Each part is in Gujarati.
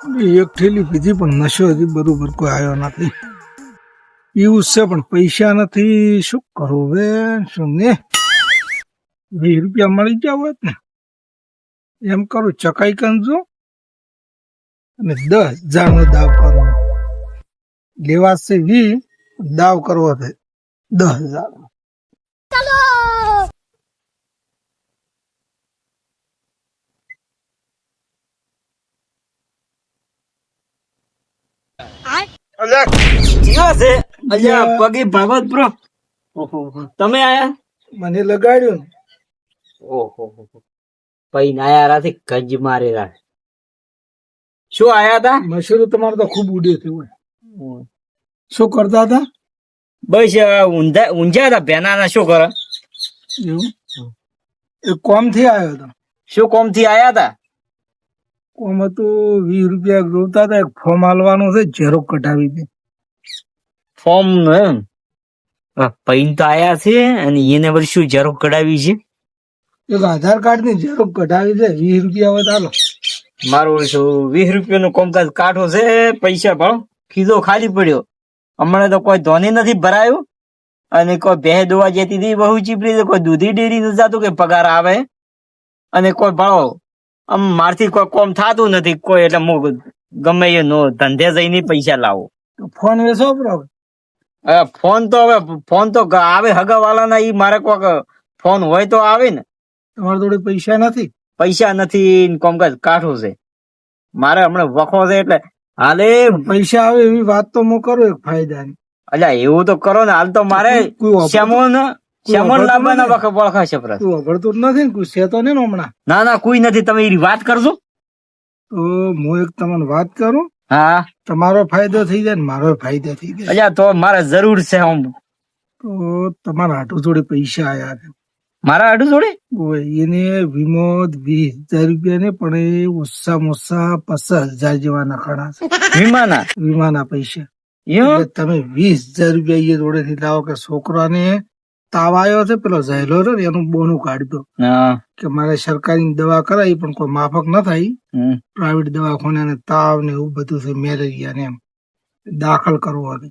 એક થેલી પીધી પણ નશો હજી બરોબર કોઈ આવ્યો નથી. પીવું છે પણ પૈસા નથી. શું કરવું બે શું ને? વીસ રૂપિયા મળી જાવ હોત ને. એમ કરું, ચકાઈ કરજો અને દસ હજારનો દાવ કરવો. લેવા છે વી દાવ કરવો છે દસ હજાર જીવા છે? અલ્યા પગે ભાગવત બ્રો ઓહો તમે આયા? મને લગાડ્યું ઓહો પૈ નાયા રાથી ગંજ મારેલા શું આયા તા? મશરૂ તમારે તો ખૂબ ઉડે થયું શું કરતા હતા? બસ ઊંધા ઊંઝા હતા ભેનાના શું કરે? એવું? એ કોમથી આવ્યો હતો? શું કોમથી આયા તા? કોમ તો વીસ રૂપિયા જોતા હતા એક ફોર્મ હાલવાનું છે ઝેરો કઢાવી દે ફોર્મ એમ? પૈન તો આયા છે અને એને વળી શું ઝેરો કઢાવી છે? એક આધાર કાર્ડની ઝેરો કઢાવી દે વીસ રૂપિયા હોય ચાલો મારું શું વીસ રૂપિયાનું કોમકાજ કાઢો છે પૈસા ભાવ ખીધો ખાલી પડ્યો. હમણાં તો કોઈ ધોની નથી ભરાયું અને કોઈ ભેહ દોવા જતી હતી બહુ ચીપરી છે કોઈ દૂધી ડેરી નથી જતું કે પગાર આવે. અને કોઈ ભાવ આમ મારથી કોઈ કોમ થતું નથી કોઈ એટલે હું ગમે એ નો ધંધે જઈને પૈસા લાવો. ફોન વેચો હવે. ફોન તો હવે ફોન તો આવે હગાવાલાના ઈ મારે કોક ફોન હોય તો આવે ને. તમારા જોડે પૈસા નથી? પૈસા નથી કોમ કોમકાજ કાઠું છે. મારે હમણાં વખો છે એટલે હાલે. પૈસા આવે એવી વાત તો હું કરું એક ફાયદાની. અલ્યા એવું તો કરો ને હાલ તો મારે કોઈ વાપરતું- શ્યામોન શ્યામોન વાપરતું લાવવાના નથી. વખત વળખા છે પ્રસ. તું અભડતું નથી ને? કોઈ તો ને હમણાં? ના ના કોઈ નથી. તમે એની વાત કરજો. તો હું એક તમને વાત કરું. હા. તમારો ફાયદો થઈ જાય ને મારો ફાયદો થઈ જાય. અલ્યા તો મારે જરૂર છે આમ. તો તમારા હાટુ જોડે પૈસા આયા છે. મારા હાટુ જોડે? એને વીમો વીસ હજાર રૂપિયા ને પણ એ ઓછામાં ઓછા પચાસ હજાર જેવા નખાણા છે. વીમાના? વીમાના પૈસા. તમે વીસ હજાર રૂપિયા એ જોડે થી લાવો કે છોકરાને તાવ આવ્યો છે પેલો ઝહેલો રહ્યો ને એનું બોનું કાઢતો. કે મારે સરકારી દવા કરાવી પણ કોઈ માફક ન થાય. પ્રાઇવેટ દવાખાને તાવ ને એવું બધું છે મેલેરિયા ને એમ. દાખલ કરવો હતો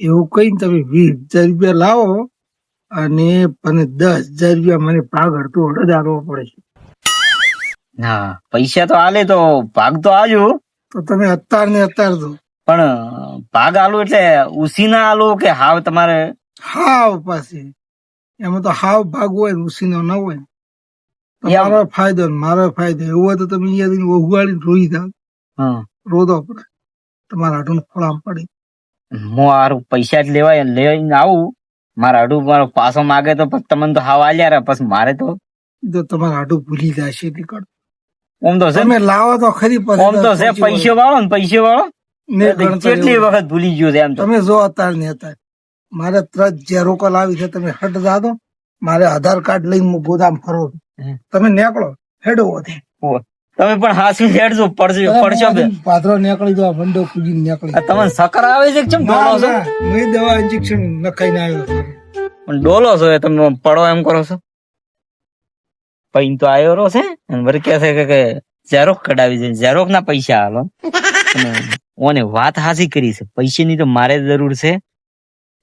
એવું કઈ તમે વીસ હજાર રૂપિયા લાવો અને મને દસ હજાર રૂપિયા મને ભાગ હડતો હડ આપવો પડે છે. હા પૈસા તો આલે તો ભાગ તો આલ્યો તો તમે અત્યાર ને અત્યાર દો. પણ ભાગ આલો એટલે ઉસી ના આલો કે હાવ તમારે? હાવ પાસે એમાં તો હાવ ભાગ હોય ઋષિનો ન હોય. મારો ફાયદો મારો ફાયદો એવું હોય તો તમે અહીંયા ઉગાડી રોઈ હમ. રોદો પડે. તમારા હાટું ફળામ પડી. હું હારું પૈસા જ લેવાય લઈને આવું. મારા આડું મારો પાછો માગે તો પછી તમને તો હાવ આલ્યા રે પછી મારે તો તો તમારા હાટું ભૂલી જશે નીકળ ઓમ તો છે તમે લાવો તો ખરી પછી ઓમ તો છે પૈસો વાળો ને પૈસો વાળો કેટલી વખત ભૂલી ગયો છે એમ તમે જો અત્યારે ને અત્યારે મારે ત્રણ ઝેરો કોલ આવી છે તમે હટ જાદો મારે આધાર કાર્ડ લઈને હું ગોદામ ફરો તમે નીકળો હેડો. તમે પણ હાસી હેડજો પડજો પડશો બે. પાદરો નીકળી દો વંડો પૂજી નીકળી તમને સકર આવે છે કેમ ડોલો છો? ના, ના, મેં દવા ઇન્જેક્શન નખાઈને આવ્યો પણ ડોલો છો તમે પડો એમ કરો છો? પૈન તો આયો રો છે અને વર કે છે કે- કે ઝેરોક કઢાવી છે. ઝેરોક ના પૈસા હાલો. ઓને વાત હાસી કરી છે. પૈસાની તો મારે જરૂર છે.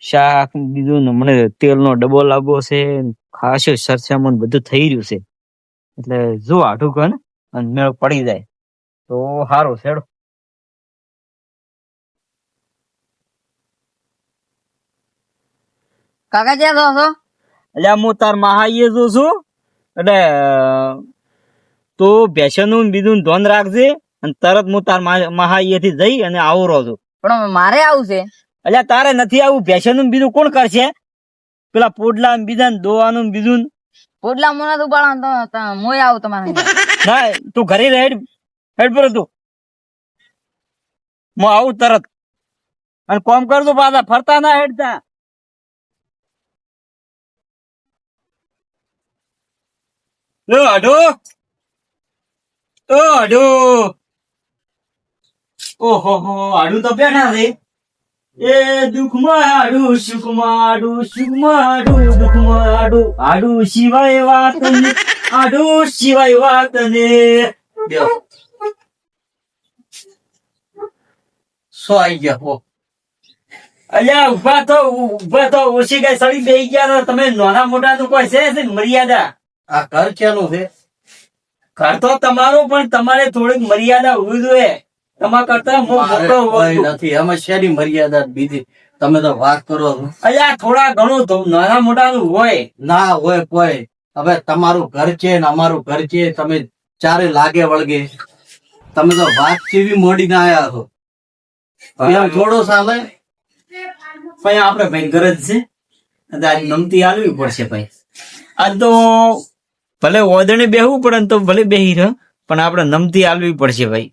શાક બીજું મને તેલનો ડબ્બો લાગો છે ખાસો સરસામણ બધું થઈ રહ્યું છે. એટલે જો આઠું કર અને મેળ પડી જાય તો સારું છેડો કાકા જ્યાં છો છો? એટલે હું તાર મહાઈએ જો છું. એટલે તો ભેસનું ને બીજું ધોન રાખજે અને તરત હું તાર મહાઈએ થી જઈ અને આવું રહું છું. પણ મારે આવું છે. એટલે તારે નથી આવું? ભેસનનું બીજું કોણ કરશે? પેલા પોડલા બીજા ને દોવાનું બીજું પોડલા મોના તું તો મોય આવું તમારે ના તું ઘરે રહે હેડ હેડ પર તું. હું આવું તરત. અને કોમ કરજો પાછા ફરતા ના હેડતા લો અઢો ઓ અઢો ઓહો હો આડું તો બેઠા છે. એ દુઃખમાં આડું સુખમાં આડું સુખમાં આડું દુઃખમાં આડું આડું સિવાય વાત ને આડું સિવાય વાત ને. શું આવી ગયા હો. અલ્યા ઊભા તો ઊભા તો ઓછી કઈ સળી બેહી ગયા તમે નાના મોટા નું કોઈ છે મર્યાદા. આ ઘર ક્યાંનું છે? ઘર તો તમારું પણ તમારે થોડીક મર્યાદા હોવી જોઈએ. તમારા કરતા નથી અમે શેની મર્યાદા બીજી? તમે તો વાત કરો. અલ્યા થોડા ઘણું નાના મોટા નું હોય. ના હોય કોઈ. હવે તમારું ઘર છે ને અમારું ઘર છે તમે ચારે લાગે વળગે. તમે તો વાત કેવી મોડી ના આયા છો? એમ થોડો સાલે. ભાઈ આપણે ભાઈ ગરજ છે. આજે નમતી આલવી પડશે ભાઈ. આજ તો ભલે ઓદણે બેહવું પડે ને તો ભલે બેહી રહ પણ આપણે નમતી આલવી પડશે ભાઈ.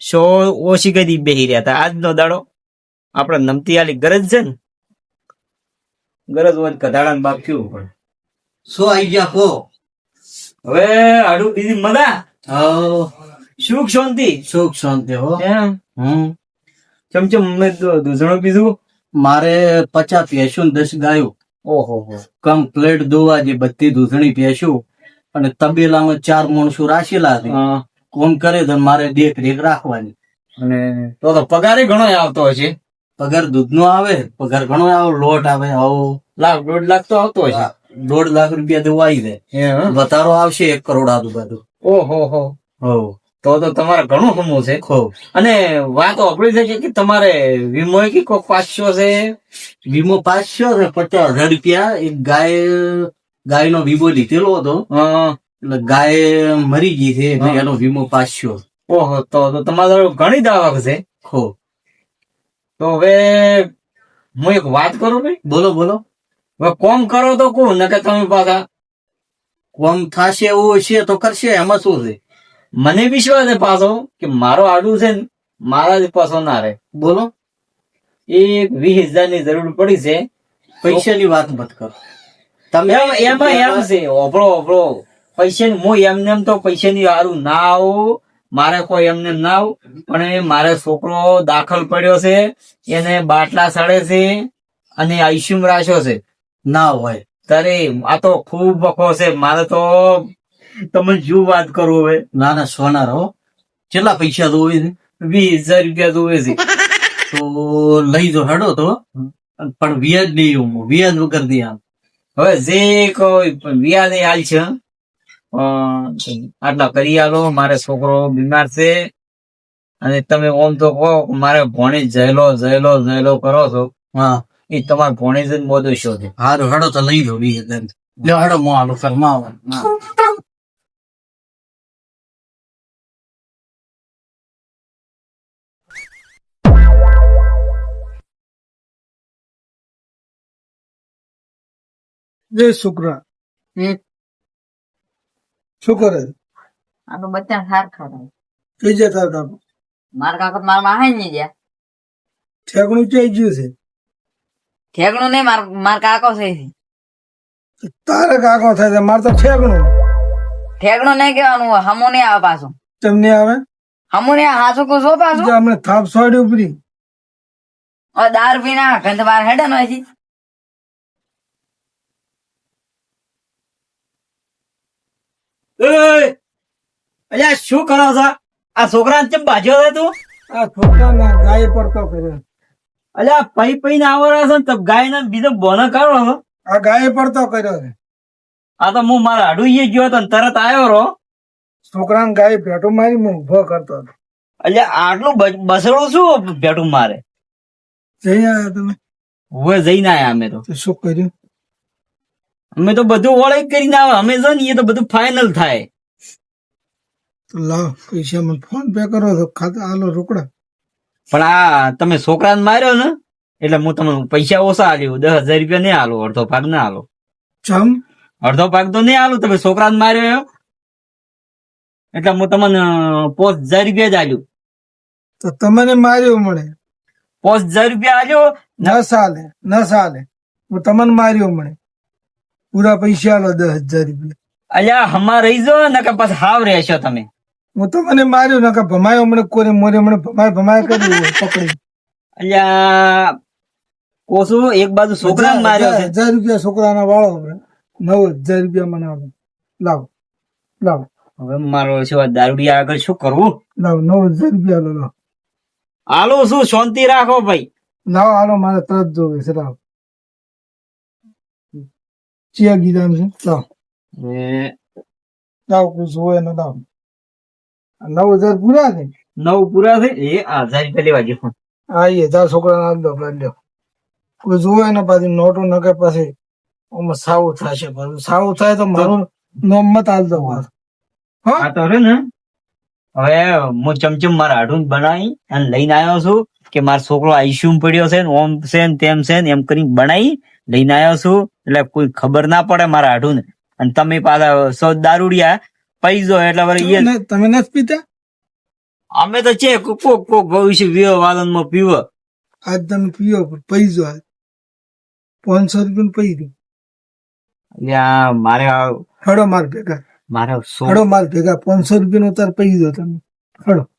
સો ઓછી કદી બેહી રહ્યા હતા આજનો દાડો આપણે નમતી આલી ગરજ છે ને? ગરજ હોય કધાડા બાપ કેવું પણ શું આવી ગયા હો? હવે આડું બીજી મજા? સુખ શાંતિ? સુખ શાંતિ હો. હમ. ચમચમ મેં દૂધણું પીધું. મારે પચાસ ને દસ ગાયું. ઓહો હો. કમ્પ્લેટ દોવા જે બધી દૂધણી ભેંસું અને તબેલામાં ચાર માણસો રાખેલા છે. કોમ કરે તો મારે દેખ રેખ રાખવાની. અને તો તો પગારે ઘણો આવતો હશે પગાર દૂધ નો આવે પગાર ઘણો આવે લોટ આવે આવો. લાખ દોઢ લાખ તો આવતો હશે દોઢ લાખ રૂપિયા દેવા આવી જાય વધારો આવશે એક કરોડ આજુબાજુ. ઓહો હો. હો. તો તો તમારે ઘણું સમૂહ છે. અને વાત આપણી છે કે- તમારે વીમો કે કોક પાંચસો છે? વીમો પાંચસો છે પચાસ હજાર રૂપિયા. એક ગાય ગાય નો વીમો લીધેલો હતો. એટલે ગાય મરી ગઈ છે એટલે એનો વીમો પાછો. ઓહો તો તમારે ઘણી દાવા છે. ખો તો હવે હું એક વાત કરું ભાઈ? બોલો બોલો. હવે કોમ કરો તો કો નકે તમે પાછા કોમ થશે એવું છે તો કરશે એમાં શું છે? મને વિશ્વાસ છે પાછો કે મારો આડું છે ને મારા જ પાછો ના રહે. બોલો. એક વીસ હજારની જરૂર પડી છે. પૈસાની વાત મત કરો. તમે એમાં એમ છે ઓભળો ઓભળો. પૈસા હું એમને એમ તો પૈસા ની હારું ના આવું મારે કોઈ એમને ના આવું પણ મારે છોકરો દાખલ પડ્યો છે, એને બાટલા સડે છે, અને આઈસ્યુમ રાખ્યો છે. ના હોય. તારે આ તો ખૂબ વખો છે. મારે તો તમે શું વાત કરું હવે? ના ના, સોનાર હો. કેટલા પૈસા દોવે છે? વીસ હજાર રૂપિયા જોવે છે. તો લઈ જો, હેડો તો. પણ વ્યાજ નહીં હું. વ્યાજ વગર દે આમ. હવે જે કોઈ વ્યાજ હાલ છે આટલા કરી આલો મારે છોકરો બીમાર છે. અને તમે ઓમ તો કહો મારે ભોણી જયલો જયલો જયલો કરો છો. હા. એ તમારે ભોણી જ મોદો શોધે હારું હડો તો લઈ હજાર લ્યો હેડો મો આલો ફરમાવો જય શુક્ર. હમ. શું કરે? આ તો બચ્ચા સાર ખાતા કઈ જતા હતા મારા કાકા તો માં માહા નહીં ગયા. ઠેકણું ચઈ ગયું છે? ઠેકણું નહીં માર માર કાકો છે. તારે કાકો થાય છે મારે તો ઠેકણું. ઠેકણું નહીં કેવાનું હમો નહીં આવે પાછું. તમને આવે? હમો નહીં હાસુ કું છો પાછું? અમને થાપ સોડી ઉપરી. દાર પીના ગંધ બાર હેડે નો અલ્યા શું કરો છો? આ છોકરા ચમ બાજ્યો છે તું? આ છોકરાને ગાય પડતો કર્યો. અલ્યા પૈ પૈ ને આવો છે ને તો ગાય ને બીજો બોનો કરો છો. આ ગાય પડતો કર્યો છે. આ તો હું મારા હાડું ગયો હતો ને તરત આવ્યો રો છોકરાને ગાય ભેટું મારી હું ઊભો કરતો હતો. અલ્યા આટલું બસડું શું ભેટું મારે? જઈ આવ્યા તમે. હવે જઈને આયા અમે તો. તો શું કર્યું? અમે તો બધું ઓળખ કરીને આવે. અમે ને એ તો બધું ફાઇનલ થાય. લાવ પૈસા મને ફોન પે કરો તો ખાતા હાલો રોકડા. પણ આ તમે છોકરાને માર્યો ને એટલે હું તમને પૈસા ઓછા આલ્યો દસ હજાર રૂપિયા નહીં આલો અડધો ભાગ ના આલો. ચમ? અડધો ભાગ તો નહીં આલો તમે છોકરાને માર્યો. એટલે હું તમને પોચ હજાર રૂપિયા જ આલ્યું તો તમને માર્યો મળે. પોચ હજાર રૂપિયા આલ્યો ન સાલે ન સાલે. હું તમને માર્યો મળે. પૂરા પૈસા લો દસ હજાર રૂપિયા. અલ્યા હમા રહી જો ને કે પછી હાવ રહેશો તમે. હું તો મને માર્યો ને કે ભમાયો મને કોરે મોરે મને ભમાય ભમાય કર્યું હોય પકડી. અલ્યા કોસુ એક બાજુ છોકરા માર્યો છે. હજાર રૂપિયા છોકરાના વાળો નવ હજાર રૂપિયા મને આવે લાવો. લાવો. હવે મારો છે દારૂડિયા આગળ શું કરવું? લાવ નવ હજાર રૂપિયા લો લો હાલો શું શાંતિ રાખો ભાઈ. લાવો હાલો મારે તરત જોવે છે લાવો. ગીધા છે લાવો એ લાવો કોઈ જોવે não નવ હજાર પૂરા છે નવ પૂરા થઈ એ આધાર પેલી બાજુ આ એ હજાર છોકરા ના દો લ્યો કોઈ જોવે ને પાછી નોટો નકે પછી આમાં સાવું થશે પાછું સાવ થાય તો મારું નોમ મત હાલ દો પાછું. આ તો રે ને હવે હું ચમચમ મારા હાડું બનાવી અને લઈને આવ્યો છું કે મારો છોકરો આઈસ્યુમ પડ્યો છે ને ઓમ છે ને તેમ છે ને એમ કરીને બનાવી લઈને આવ્યો છું. એટલે કોઈ ખબર ના પડે મારા હાડું અને તમે પાછા સો દારૂડિયા પૈસો એટલે વળી તમે- નથી પીતા? અમે તો છે કોક કોક ભવિષ્ય વિયો વાદનમાં પીવો. આજ તમે પીવો પણ પૈસો આજ. પાંચસો રૂપિયા પૈ એટલે મારે હડો માર ભેગા. મારે હડો માર ભેગા. પાંચસો રૂપિયા નો તાર પૈ દો તમે. હડો.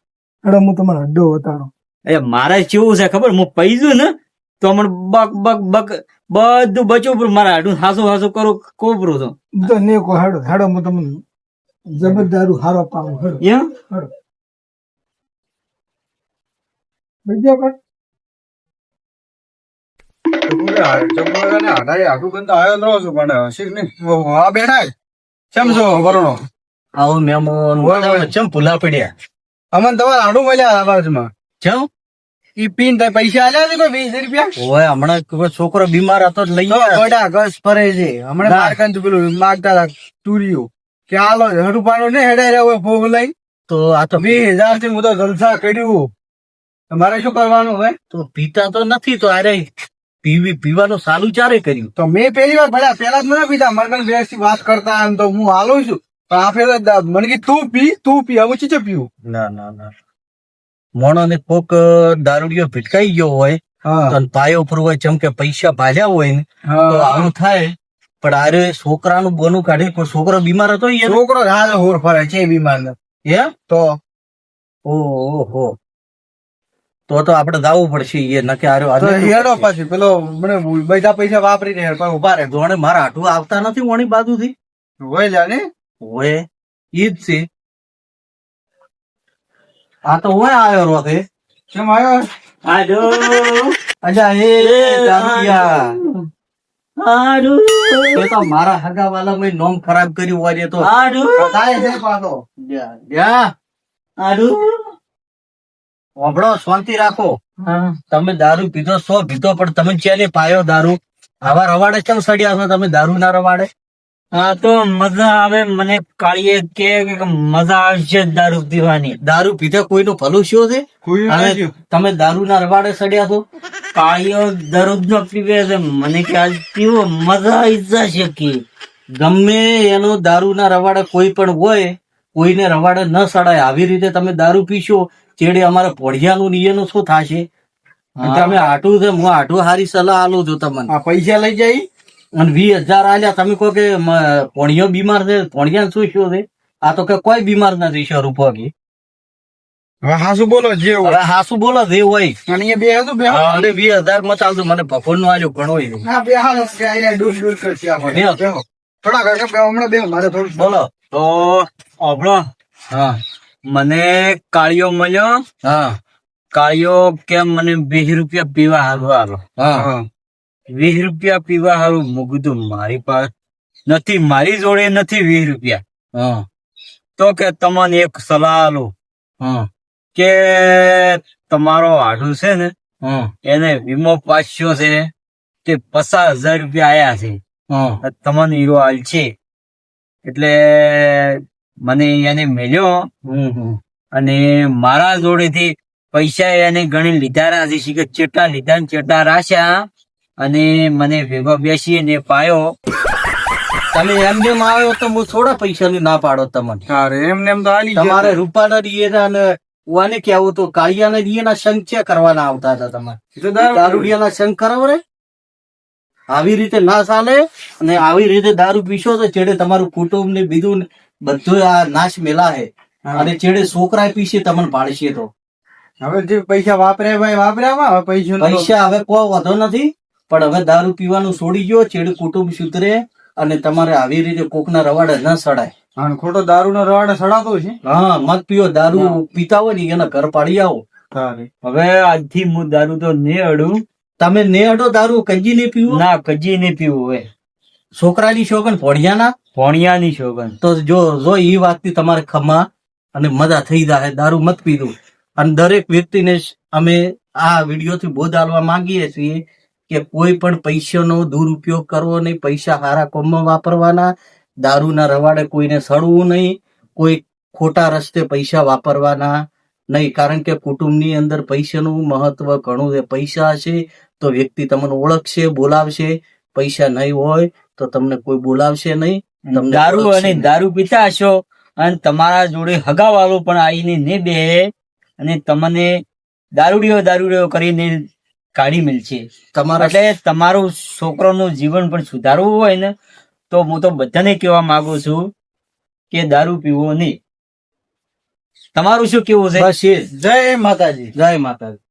હડો હું તમારો અડ્ડો વતાડો. એ મારે કેવું છે ખબર? હું પૈસું ને તો મને બક બક બક બધું બચવું પણ મારા હાડું હાસુ હાસુ કરો કોપરો તો. ને કો હાડો હાડો હું તમને જબરદારું હારો પાડું હાડો. એમ? હાડો. બીજો કઈ અમને બેઠા કેમ છો વરુણો આવો મેમોન ચમ પડ્યા? અમન તમારે આડું મળ્યા આવાજમાં ચમ? ઈ પીન તે પૈસા આલ્યા છે કોઈ વીસ રૂપિયા? ઓય હમણાં કોઈ છોકરો બીમાર હતો લઈ ગોડા ગસ ફરે છે. હમણાં મારકન તો પેલું માગતા હતા તુરિયું. કે હાલો હડું પાડો ને હેડે રહ્યો હોય ભોગ લઈ તો આ તો વીસ હજારથી હું તો જલસા કર્યું. તમારે શું કરવાનું હોય તો પીતા તો નથી તો અરે પીવી પીવાનું સાલું ચારે કર્યું? તો મેં પહેલી વાર ભલા પેલા જ મને પીતા મરગન વ્યવસ્થિત વાત કરતા તો હું હાલું છું. પણ આ ફેર મને કે તું પી તું પી. હવે ચીચે પીવું? ના ના ના. મોણો ને કોક દારૂડિયો ભીટકાઈ ગયો હોય તો પાયો ઉપર હોય જેમ કે પૈસા ભાલ્યા હોય ને તો આવું થાય. પણ આરે છોકરાનું બોનું કાઢી કોઈ છોકરો બીમાર હતો છોકરો હાલ હોર ફરે છે બીમાર એ તો? ઓહો. તો તો આપણે દાવું પડશે એ નકે આર્યો હેડો પાછી. પેલો મને બધા પૈસા વાપરી દે પણ ઊભા રહે. જોણે મારા આટું આવતા નથી ઓણી બાજુથી? હોય જાને હોય. ઈ જ છે. આ તો હોય આવ્યો રોતે કેમ આવ્યો? આડો અજા એ. આડો તો મારા હગા વાલા મેં નોમ ખરાબ કર્યું હોય તો. આડો થાય છે પાછો? યા આડો હોભળો શાંતિ રાખો. તમે દારૂ પીધો સો પીધો પણ તમે ચેને પાયો દારૂ? આવા રવાડે કેમ સડ્યા છો? તમે દારૂ ના રવાડે? હા તો મજા આવે. મને કાળીએ કે મજા આવશે દારૂ પીવાની. દારૂ પીધે કોઈનું ભલું શું છે? તમે દારૂ ના રવાડે સડ્યા છો? કાળીઓ દરરોજ નો પીવે છે. મને કે આજ પીવો મજા આવી જશે કે. ગમે એનો દારૂ ના રવાડે કોઈ પણ હોય કોઈને રવાડે ન સડાય. આવી રીતે તમે દારૂ પીશો ચેડે અમારે પોઢિયાનું નિયનું શું થશે? તમે આટું છે હું આટું હારી સલાહ આલું છું તમને. પૈસા લઈ જાય? અને વીસ હજાર આલ્યા તમે કહો કે પોણિયો બીમાર છે પોણિયા શું શું છે? આ તો કે કોઈ બીમાર નથી શરૂ પગી. કે હાસુ બોલો જે હોય. હાસુ બોલો જે હોય. હા, અને વીસ હજારમાં ચાલતું મને ભગવાનનું આલ્યું. ઘણો બોલો. તો આપણો હા. મને કાળિયો મળ્યો. હા. કાળિયો કેમ મને વીસ રૂપિયા પીવા હારું હાલો. હા. હા. વીસ રૂપિયા પીવા હારું મૂકું મારી પાસે. નથી મારી જોડે નથી વીસ રૂપિયા. હા. તો કે તમને એક સલાહ લો હા. કે તમારો આઢું છે ને એને વીમો પાછો છે તે પચાસ હજાર રૂપિયા આયા છે. હા. તમને હીરો હાલ છે. એટલે મને એને મેલ્યો. અને મારા જોડેથી પૈસા એને ગણી લીધા રાશે છે કે ચેટા લીધા ને ચેટા રાખ્યા. અને મને ભેગો બેસી ને પાયો. તમે એમ જેમ આવ્યો તો હું થોડા પૈસા ની ના પાડો તમને. એમને એમ તો આલી તમારે રૂપાના દિયેના અને વાને કેવું તો કાળિયાના ના શંખ છે કરવાના આવતા હતા તમારે. દારૂડિયાના શંખ કરાવો રે આવી રીતે ના ચાલે અને આવી રીતે દારૂ પીશો તો છેડે તમારું કુટુંબ ને બીજું બધું આ નાશ મેલા હે. અને છેડે છોકરા પીશે તમને પાડશે તો. હવે જે પૈસા વાપર્યા ભાઈ વાપર્યા પૈસા હવે કોઈ વધો નથી. પણ હવે દારૂ પીવાનું છોડી ગયો છેડે કુટુંબ સુધરે અને તમારે આવી રીતે કોકના રવાડે ન સડાય. ખોટો દારૂ ના રવાડે સડાતો છે? હા મત પીઓ દારૂ પીતા હોય ને એના ઘર પાડી આવો. હવે આજથી હું દારૂ તો નહીં અડું. તમે ને અડો દારૂ કજી નહીં પીવું? ના કજી નહીં પીવું હવે. છોકરાની શોગન ભોળિયાના ભોણિયાની શોગન. તો જો જો એ વાતથી તમારે ખમા અને મજા થઈ જાય દારૂ મત પીધું. અને દરેક વ્યક્તિને અમે આ વિડીયોથી બોધ આલવા માંગીએ છીએ કે કોઈ પણ પૈસાનો દુરુપયોગ કરવો નહીં પૈસા હારા કોમમાં વાપરવાના દારૂના રવાડે કોઈને સડવું નહીં કોઈ ખોટા રસ્તે પૈસા વાપરવાના નહીં. કારણ કે કુટુંબની અંદર પૈસાનું મહત્વ ઘણું છે. પૈસા હશે તો વ્યક્તિ તમને ઓળખશે બોલાવશે. પૈસા નહીં હોય તો તમને કોઈ બોલાવશે નહીં. તમને દારૂ અને દારૂ પીતા હશો અને તમારા જોડે હગાવાળો પણ આવીને ને બે અને તમને દારૂડિયો દારૂડિયો કરીને કાઢી છે. તમારા એટલે તમારું છોકરાનું જીવન પણ સુધારવું હોય ને તો હું તો બધાને કહેવા માંગુ છું કે દારૂ પીવો નહીં. તમારું શું કેવું છે? જય માતાજી. જય માતાજી.